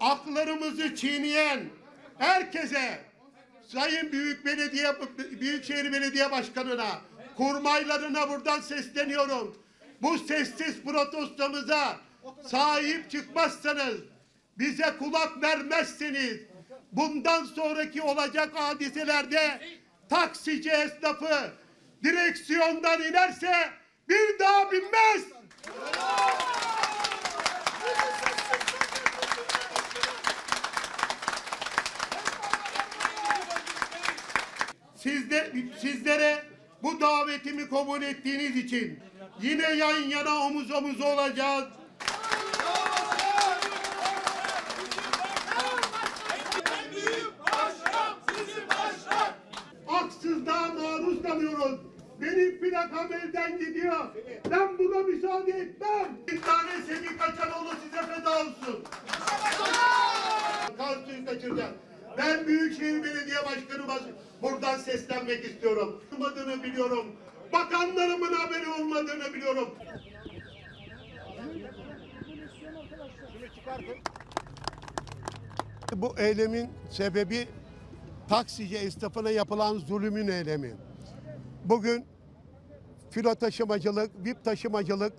aklarımızı çiğneyen herkese Sayın Büyük Belediye Büyükşehir Belediye Başkanı'na, kurmaylarına buradan sesleniyorum. Bu sessiz protestamıza sahip çıkmazsanız, bize kulak vermezseniz, bundan sonraki olacak hadiselerde taksici esnafı direksiyondan inerse bir daha binmez. Sizlere bu davetimi kabul ettiğiniz için yine yan yana omuz omuz olacağız. Haksızlığa maruz kalıyoruz. Benim plakam elden gidiyor. Ben buna müsaade etmem. Bir tane Semih Kaçanoğlu size feda olsun. Kan suyu kaçıracak. Ben Büyükşehir Belediye Başkanı'ma buradan seslenmek istiyorum. Olmadığını biliyorum. Bakanlarımın haberi olmadığını biliyorum. Bu eylemin sebebi taksici esnafına yapılan zulümün eylemi. Bugün filo taşımacılık, VIP taşımacılık,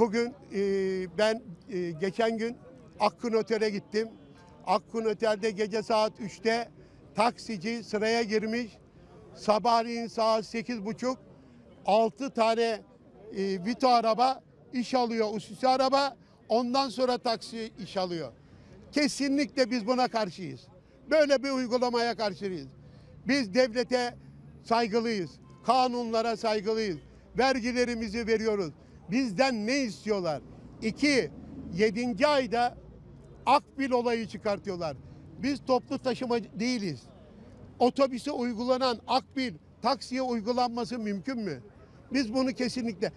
Bugün e, ben e, geçen gün Akkun Otel'e gittim. Akkun Otel'de gece saat 3'te taksici sıraya girmiş. Sabahleyin saat sekiz buçuk 6 tane e, Vito araba iş alıyor. Ususi araba ondan sonra taksi iş alıyor. Kesinlikle biz buna karşıyız. Böyle bir uygulamaya karşıyız. Biz devlete saygılıyız. Kanunlara saygılıyız. Vergilerimizi veriyoruz. Bizden ne istiyorlar? İki, yedinci ayda Akbil olayı çıkartıyorlar. Biz toplu taşıma değiliz. Otobüse uygulanan Akbil taksiye uygulanması mümkün mü? Biz bunu kesinlikle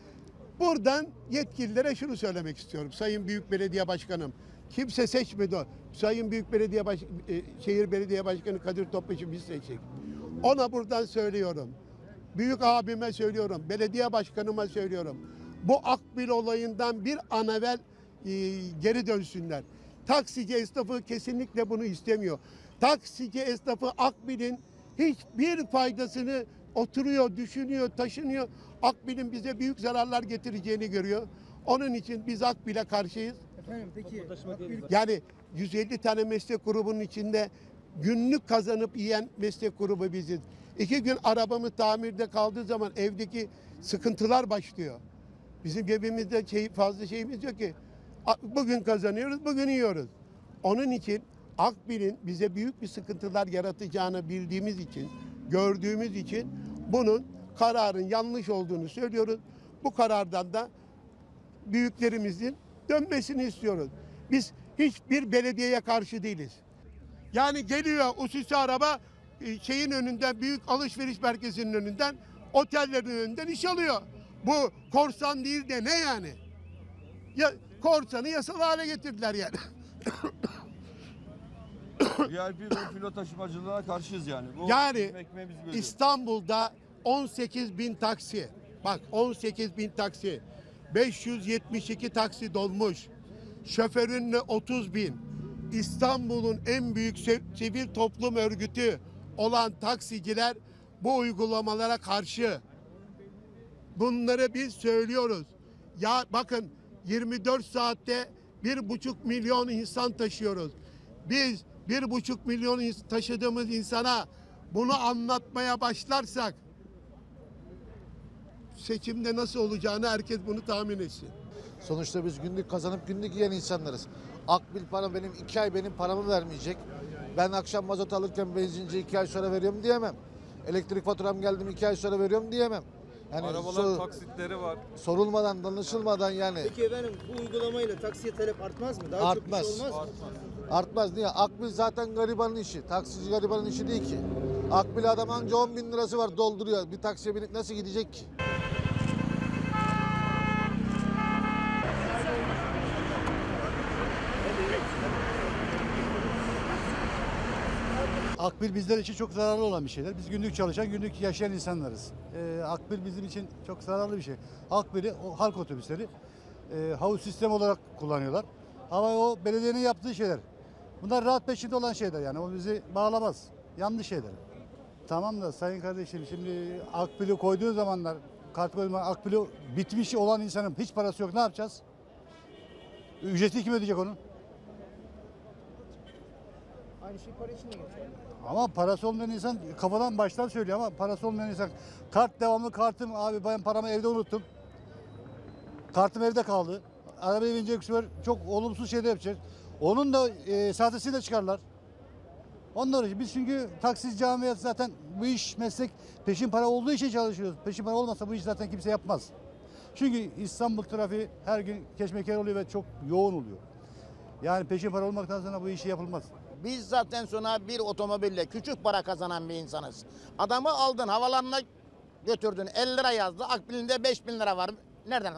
buradan yetkililere şunu söylemek istiyorum. Sayın Büyük Belediye Başkanım kimse seçmedi. Sayın Büyük Belediye Baş, e, Şehir Belediye Başkanı Kadir Topbaş'ı biz seçtik. Ona buradan söylüyorum. Büyük abime söylüyorum. Belediye başkanıma söylüyorum. Bu Akbil olayından bir an evvel e, geri dönsünler. Taksici esnafı kesinlikle bunu istemiyor. Taksici esnafı Akbil'in hiçbir faydasını oturuyor, düşünüyor, taşınıyor. Akbil'in bize büyük zararlar getireceğini görüyor. Onun için biz Akbil'e karşıyız. Efendim peki Akbil Yani 150 tane meslek grubunun içinde günlük kazanıp yiyen meslek grubu biziz. İki gün arabamı tamirde kaldığı zaman evdeki sıkıntılar başlıyor. Bizim cebimizde şey, fazla şeyimiz yok ki. Bugün kazanıyoruz, bugün yiyoruz. Onun için Akbil'in bize büyük bir sıkıntılar yaratacağını bildiğimiz için, gördüğümüz için bunun kararın yanlış olduğunu söylüyoruz. Bu karardan da büyüklerimizin dönmesini istiyoruz. Biz hiçbir belediyeye karşı değiliz. Yani geliyor ususi araba e, şeyin önünden büyük alışveriş merkezinin önünden otellerin önünden iş alıyor. Bu korsan değil de ne yani? Ya korsanı yasal hale getirdiler yani. VIP ve filo taşımacılığına karşıyız yani. Bu Yani. İstanbul'da 18 bin taksi. Bak 18 bin taksi. 572 taksi dolmuş. Şoförünle 30 bin. İstanbul'un en büyük sivil toplum örgütü olan taksiciler bu uygulamalara karşı. Bunları biz söylüyoruz. Ya bakın 24 saatte bir buçuk milyon insan taşıyoruz. Biz bir buçuk milyon taşıdığımız insana bunu anlatmaya başlarsak seçimde nasıl olacağını herkes bunu tahmin etsin. Sonuçta biz günlük kazanıp günlük yiyen insanlarız. Akbil para benim iki ay benim paramı vermeyecek. Ben akşam mazot alırken benzinci iki ay sonra veriyorum diyemem. Elektrik faturam geldim iki ay sonra veriyorum diyemem. Yani Arabaların sor- taksitleri var. sorulmadan, danışılmadan yani peki efendim bu uygulamayla taksiye talep artmaz mı? Daha Artmaz. çok iş olmaz mı? artmaz. Niye? Akbil zaten garibanın işi. Taksici garibanın işi değil ki. Akbil adam anca 10 bin lirası var dolduruyor. Bir taksiye binip nasıl gidecek ki? Akbil bizler için çok zararlı olan bir şeyler. Biz günlük çalışan, günlük yaşayan insanlarız. Ee, Akbil bizim için çok zararlı bir şey. Akbil'i o halk otobüsleri e, havuz sistemi olarak kullanıyorlar. Ama o belediyenin yaptığı şeyler. Bunlar rahat peşinde olan şeyler yani. O bizi bağlamaz. Yanlış şeyler. Tamam da sayın kardeşim şimdi akbili koyduğu zamanlar kart koyduğu zaman akbili bitmiş olan insanın hiç parası yok ne yapacağız? Ücreti kim ödeyecek onun? Aynı şey para için de geçerli. Ama parası olmayan insan kafadan baştan söylüyor ama parası olmayan insan kart devamlı kartım abi ben paramı evde unuttum. Kartım evde kaldı. Arabaya binecek sefer çok olumsuz şeyler yapacak. Onun da e, sahtesini de çıkarlar. Ondan için biz çünkü taksici camiası zaten bu iş meslek peşin para olduğu için çalışıyoruz. Peşin para olmasa bu iş zaten kimse yapmaz. Çünkü İstanbul trafiği her gün keşmeker oluyor ve çok yoğun oluyor. Yani peşin para olmaktan sonra bu işi yapılmaz. Biz zaten sonra bir otomobille küçük para kazanan bir insanız. Adamı aldın havalanına götürdün 50 lira yazdı akbilinde 5 bin lira var. Nereden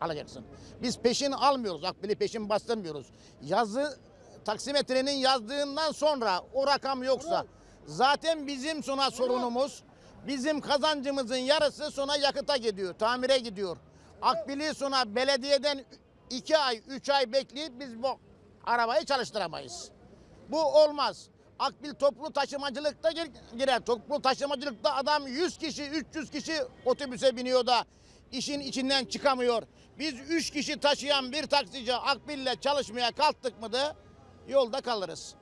alacaksın? Biz peşin almıyoruz akbili peşin bastırmıyoruz. Yazı taksimetrenin yazdığından sonra o rakam yoksa zaten bizim sonra sorunumuz bizim kazancımızın yarısı sonra yakıta gidiyor tamire gidiyor. Akbili sonra belediyeden 2 ay 3 ay bekleyip biz bu arabayı çalıştıramayız. Bu olmaz. Akbil toplu taşımacılıkta gir- girer. Toplu taşımacılıkta adam 100 kişi, 300 kişi otobüse biniyor da işin içinden çıkamıyor. Biz 3 kişi taşıyan bir taksici Akbil'le çalışmaya kalktık mı da yolda kalırız.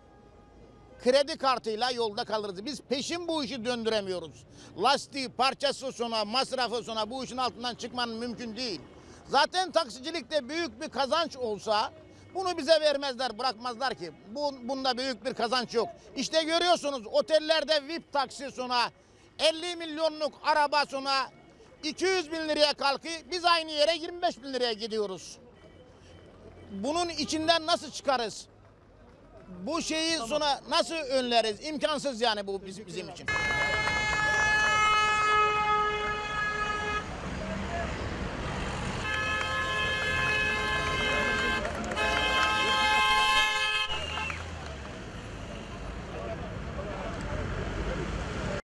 Kredi kartıyla yolda kalırız. Biz peşin bu işi döndüremiyoruz. Lastiği, parçası sonra, masrafı sonra bu işin altından çıkmanın mümkün değil. Zaten taksicilikte büyük bir kazanç olsa bunu bize vermezler, bırakmazlar ki. Bu, bunda büyük bir kazanç yok. İşte görüyorsunuz otellerde VIP taksi sonra 50 milyonluk araba sonra 200 bin liraya kalkıyor. Biz aynı yere 25 bin liraya gidiyoruz. Bunun içinden nasıl çıkarız? Bu şeyi sonra nasıl önleriz? İmkansız yani bu bizim, bizim için.